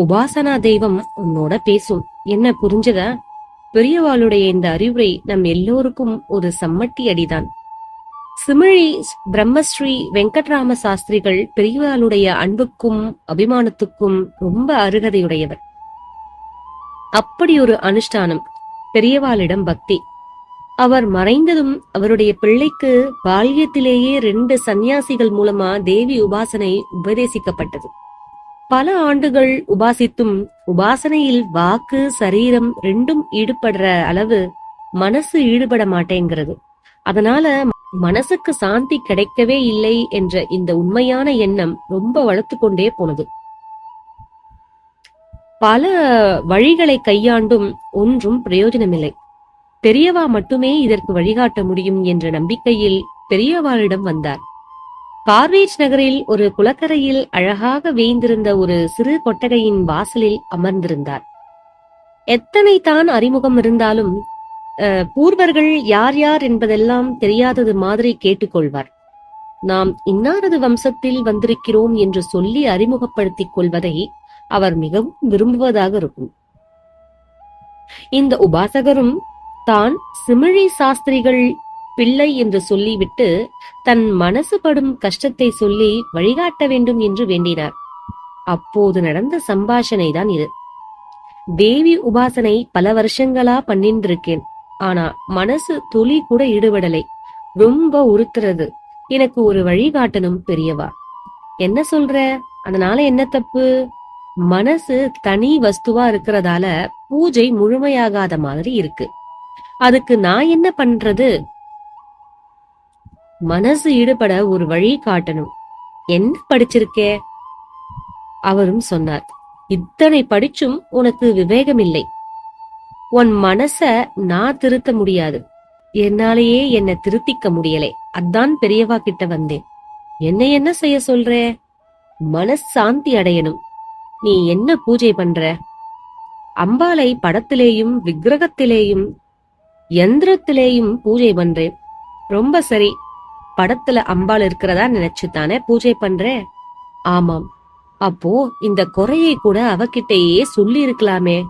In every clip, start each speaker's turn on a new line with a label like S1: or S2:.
S1: உபாசனா தெய்வம் உன்னோட பேசும். என்ன புரிஞ்சதா? பெரியவாளுடைய இந்த அறிவுரை நம் எல்லோருக்கும் ஒரு சம்மட்டி அடிதான். சிமிழி பிரம்மஸ்ரீ வெங்கட்ராம சாஸ்திரிகள் பெரியவாளுடைய அன்புக்கும் அபிமானத்துக்கும் ரொம்ப அருகதையுடையவர். அப்படி ஒரு அனுஷ்டானம் பெரியவாளிடம் பக்தி. அவர் மறைந்ததும் அவருடைய பிள்ளைக்கு பால்யத்திலேயே ரெண்டு சந்நியாசிகள் மூலமா தேவி உபாசனை உபதேசிக்கப்பட்டது. பல ஆண்டுகள் உபாசித்தும் உபாசனையில் வாக்கு சரீரம் ரெண்டும் ஈடுபடுற அளவு மனசு ஈடுபட மாட்டேங்கிறது. அதனால மனசுக்கு சாந்தி கிடைக்கவே இல்லை என்ற இந்த உண்மையான எண்ணம் ரொம்ப வளர்த்து கொண்டே போனது. பல வழிகளை கையாண்டும் ஒன்றும் பிரயோஜனமில்லை. பெரியவா மட்டுமே இதற்கு வழிகாட்ட முடியும் என்ற நம்பிக்கையில் பெரியவாளிடம் வந்தார். கார்வேஜ் நகரில் ஒரு குளக்கரையில் அழகாக வேய்ந்திருந்த ஒரு சிறு கொட்டகையின் வாசலில் அமர்ந்திருந்தார். எத்தனை தான் அறிமுகம் இருந்தாலும் பூர்வர்கள் யார் யார் என்பதெல்லாம் தெரியாதது மாதிரி கேட்டுக்கொள்வார். நாம் இன்னாரது வம்சத்தில் வந்திருக்கிறோம் என்று சொல்லி அறிமுகப்படுத்திக் கொள்வதை அவர் மிகவும் விரும்புவதாக இருக்கும். இந்த உபாசகரும் தான் சிமிழி சாஸ்திரிகள் பிள்ளை என்று சொல்லிவிட்டு தன் மனசு படும் கஷ்டத்தை சொல்லி வழிகாட்ட வேண்டும் என்று வேண்டினார். அப்போது நடந்த சம்பாஷணை தான் இது. தேவி உபாசனை பல வருஷங்களா பண்ணின்றிருக்கேன். ஆனா மனசு துளி கூட ஈடுபடலை. ரொம்ப உறுத்துறது. எனக்கு ஒரு வழிகாட்டணும் பெரியவா. என்ன சொல்ற? அதனால என்ன தப்பு? மனசு தனி வஸ்துவா இருக்கிறதால பூஜை முழுமையாகாத மாதிரி இருக்கு. அதுக்கு நான் என்ன பண்றது? மனசு ஈடுபட ஒரு வழி காட்டணும். என்ன படிச்சிருக்கே? அவரும் சொன்னார். இத்தனை படிச்சும் உனக்கு விவேகமில்லை. உன் மனச நான் திருத்த முடியாது. என்னாலேயே என்ன திருத்திக்க முடியலை. அதான் பெரியவா கிட்ட வந்தேன். என்ன என்ன செய்ய சொல்ற? மனசாந்தி அடையணும். நீ என்ன பூஜை பண்ற? அம்பாளை படத்திலேயும் விக்கிரகத்திலேயும் யந்திரத்திலேயும் பூஜை பண்றேன். ரொம்ப சரி. படத்துல அம்பாள் இருக்கிறதா நினைச்சுதானே பூஜை பண்ற? ஆமாம். அப்போ இந்த குறையை கூட அவகிட்டயே சொல்லி இருக்கலாமே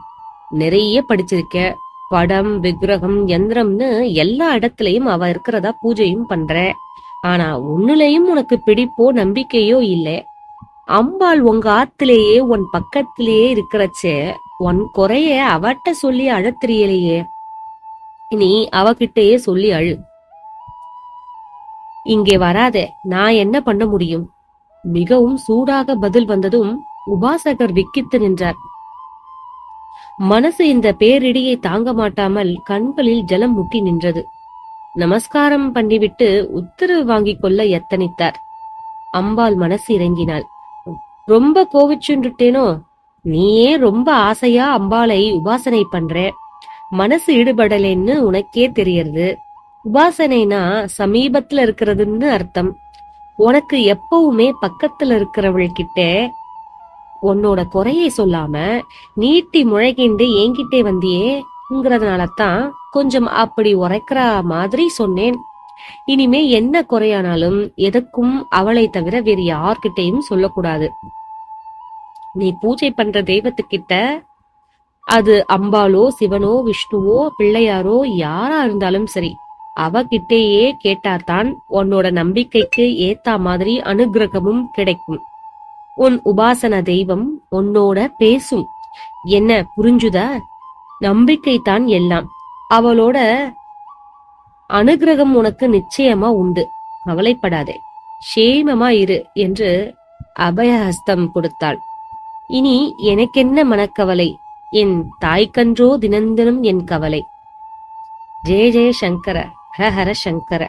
S1: நிறைய படிச்சிருக்க. படம் விக்கிரகம் யந்திரம்னு எல்லா இடத்துலயும் அவ இருக்கிறதா பூஜையும் பண்ற. ஆனா ஒண்ணுலயும் உனக்கு பிடிப்போ நம்பிக்கையோ இல்ல. அம்பாள் உங்க ஆத்திலேயே உன் பக்கத்திலேயே இருக்கிறச்சே உன் குறைய அவட்ட சொல்லி அழத்திரியலையே. நீ அவகிட்டயே சொல்லி அழு. இங்கே வராத நான் என்ன பண்ண முடியும்? மிகவும் சூடாக பதில் வந்ததும் உபாசகர் விக்கித்து நின்றார். மனசு இந்த பேரிடியை தாங்க மாட்டாமல் கண்களில் ஜலம் முட்டி நின்றது. நமஸ்காரம் பண்ணிவிட்டு உத்தரவு வாங்கிக் கொள்ள எத்தனித்தார் அம்பாள் மனசு இறங்கினாள். ரொம்ப கோவிச்சுண்டுட்டேனோ? நீயே ரொம்ப ஆசையா அம்பாளை உபாசனை பண்ற? மனசு ஈடுபடலைன்னு உனக்கே தெரியறது. உபாசனைனா சமீபத்துல இருக்கிறதுன்னு அர்த்தம். உனக்கு எப்பவுமே பக்கத்துல இருக்கிறவள் கிட்ட உன்னோட குறையை சொல்லாம நீட்டி முழகிண்டு என்கிட்டே வந்தியேங்கிறதுனால தான் கொஞ்சம் அப்படி உரைக்கிற மாதிரி சொன்னேன். இனிமே என்ன குறையானாலும் எதுக்கும் அவளை தவிர வேறு யார்கிட்டையும் சொல்லக்கூடாது. நீ பூஜை பண்ற தெய்வத்துக்கிட்ட அது அம்பாளோ சிவனோ விஷ்ணுவோ பிள்ளையாரோ யாரா இருந்தாலும் சரி அவகிட்டேயே கேட்டாதான் உன்னோட நம்பிக்கைக்கு ஏத்தா மாதிரி அனுகிரகமும் கிடைக்கும். உன் உபாசன தெய்வம் உன்னோட பேசும். என்ன புரிஞ்சுதா? நம்பிக்கை தான் எல்லாம். அவளோட அனுகிரகம் உனக்கு நிச்சயமா உண்டு. கவலைப்படாதே. சேமமா இரு என்று அபயஹஸ்தம் கொடுத்தாள். இனி எனக்கென்ன மனக்கவலை? என் தாய்க்கன்றோ தினந்தினம் என் கவலை. ஜெய ஜெய சங்கர ஹரஹர சங்கர